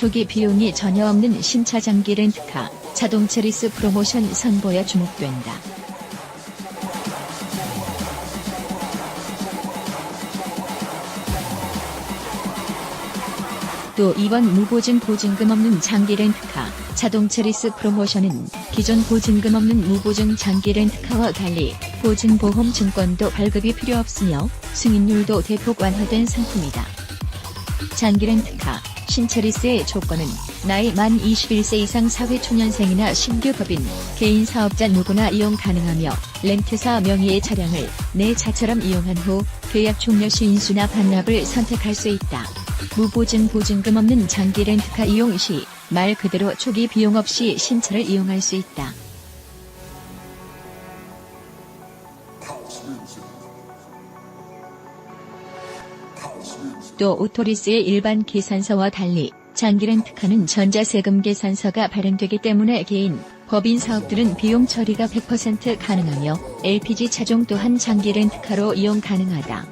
초기 비용이 전혀 없는 신차 장기 렌트카, 자동차 리스 프로모션 선보여 주목된다. 또 이번 무보증 보증금 없는 장기 렌트카, 자동차 리스 프로모션은 기존 보증금 없는 무보증 장기 렌트카와 달리 보증보험 증권도 발급이 필요 없으며 승인율도 대폭 완화된 상품이다. 장기 렌트카, 신차 리스의 조건은 나이 만 21세 이상 사회초년생이나 신규 법인, 개인 사업자 누구나 이용 가능하며 렌트사 명의의 차량을 내 차처럼 이용한 후 계약 종료 시 인수나 반납을 선택할 수 있다. 무보증 보증금 없는 장기 렌트카 이용 시 말 그대로 초기 비용 없이 신차를 이용할 수 있다. 또 오토리스의 일반 계산서와 달리 장기 렌트카는 전자세금 계산서가 발행되기 때문에 개인, 법인 사업들은 비용 처리가 100% 가능하며 LPG 차종 또한 장기 렌트카로 이용 가능하다.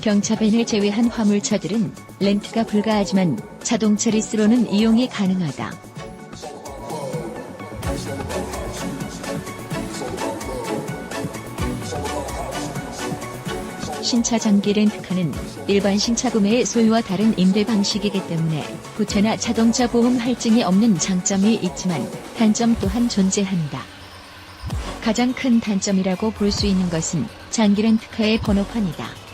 경차벤을 제외한 화물차들은 렌트가 불가하지만 자동차 리스로는 이용이 가능하다. 신차 장기 렌트카는 일반 신차 구매의 소유와 다른 임대 방식이기 때문에 부채나 자동차 보험 할증이 없는 장점이 있지만 단점 또한 존재한다. 가장 큰 단점이라고 볼 수 있는 것은 장기 렌트카의 번호판이다.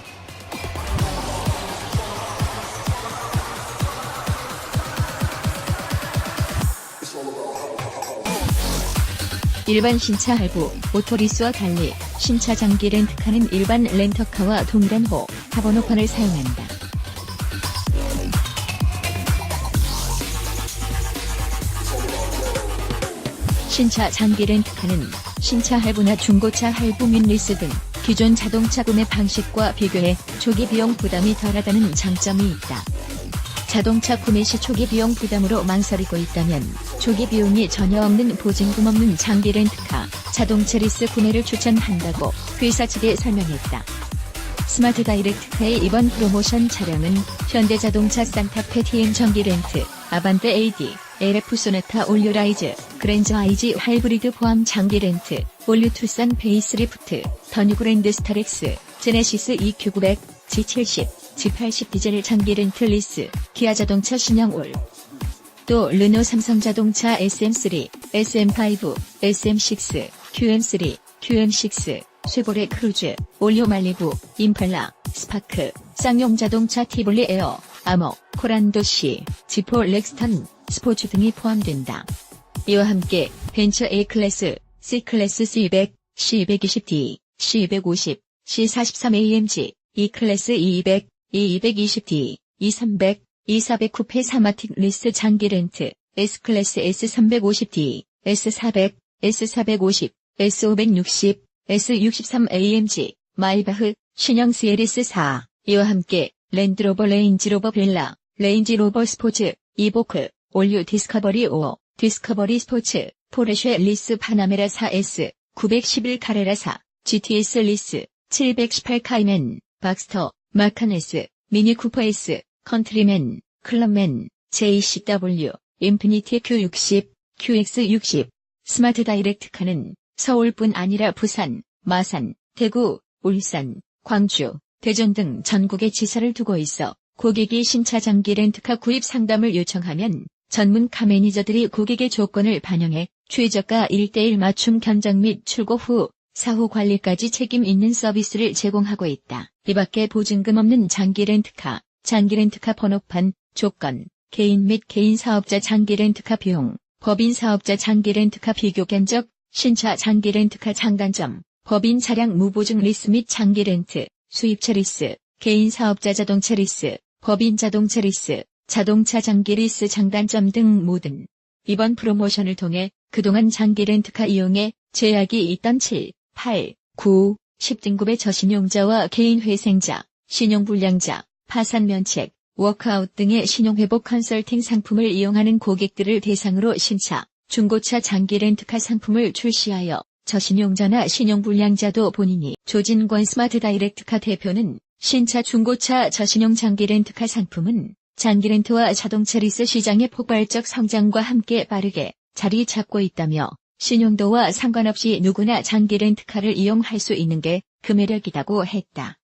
일반 신차 할부, 오토리스와 달리 신차 장기 렌트카는 일반 렌터카와 동일한 호, 하번호판을 사용한다. 신차 장기 렌트카는 신차 할부나 중고차 할부 및 리스 등 기존 자동차 구매 방식과 비교해 초기 비용 부담이 덜하다는 장점이 있다. 자동차 구매 시 초기 비용 부담으로 망설이고 있다면 초기 비용이 전혀 없는 보증금 없는 장기 렌트카, 자동차 리스 구매를 추천한다고 회사 측에 설명했다. 스마트 다이렉트카의 이번 프로모션 차량은 현대자동차 산타페 TN 전기 렌트, 아반떼 AD, LF 소나타 올류라이즈, 그랜저 IG 하이브리드 포함 장기 렌트, 올류 투싼 베이스리프트, 더 뉴 그랜드 스타렉스, 제네시스 EQ900, G70, G80 디젤 장기 렌트 리스, 기아 자동차 신형 올. 또 르노 삼성 자동차 SM3, SM5, SM6, QM3, QM6, 쉐보레 크루즈, 올요 말리부, 임팔라, 스파크, 쌍용 자동차 티볼리 에어, 아머, 코란도시, 지포 렉스턴, 스포츠 등이 포함된다. 이와 함께 벤처 A클래스, C클래스 C200, C220D, C250, C43AMG, E클래스 E200, E220D, E300, E400 쿠페 사마틱 리스 장기 렌트, S클래스 S350D, S400, S450, S560, S63AMG, 마이바흐, 신형 CLS4, 이와 함께 랜드로버 레인지로버 벨라, 레인지로버 스포츠, 이보크, 올류 디스커버리 5, 디스커버리 스포츠, 포르쉐 리스 파나메라 4S, 911 카레라 4, GTS 리스, 718 카이맨, 박스터, 마카네스, 미니 쿠퍼 S, 컨트리맨, 클럽맨, JCW, 인피니티 Q60, QX60, 스마트 다이렉트카는 서울뿐 아니라 부산, 마산, 대구, 울산, 광주, 대전 등 전국에 지사를 두고 있어 고객이 신차 장기 렌트카 구입 상담을 요청하면 전문 카 매니저들이 고객의 조건을 반영해 최저가 1대1 맞춤 견적 및 출고 후 사후 관리까지 책임 있는 서비스를 제공하고 있다. 이 밖에 보증금 없는 장기 렌트카, 장기 렌트카 번호판, 조건, 개인 및 개인 사업자 장기 렌트카 비용, 법인 사업자 장기 렌트카 비교 견적, 신차 장기 렌트카 장단점, 법인 차량 무보증 리스 및 장기 렌트, 수입차 리스, 개인 사업자 자동차 리스, 법인 자동차 리스, 자동차 장기 리스 장단점 등 모든 이번 프로모션을 통해 그동안 장기 렌트카 이용에 제약이 있던 7, 8, 9, 10등급의 저신용자와 개인 회생자, 신용불량자, 파산면책, 워크아웃 등의 신용회복 컨설팅 상품을 이용하는 고객들을 대상으로 신차, 중고차 장기 렌트카 상품을 출시하여 저신용자나 신용불량자도 본인이 조진권 스마트 다이렉트카 대표는 신차 중고차 저신용 장기 렌트카 상품은 장기 렌트와 자동차 리스 시장의 폭발적 성장과 함께 빠르게 자리 잡고 있다며 신용도와 상관없이 누구나 장기 렌트카를 이용할 수 있는 게 그 매력이라고 했다.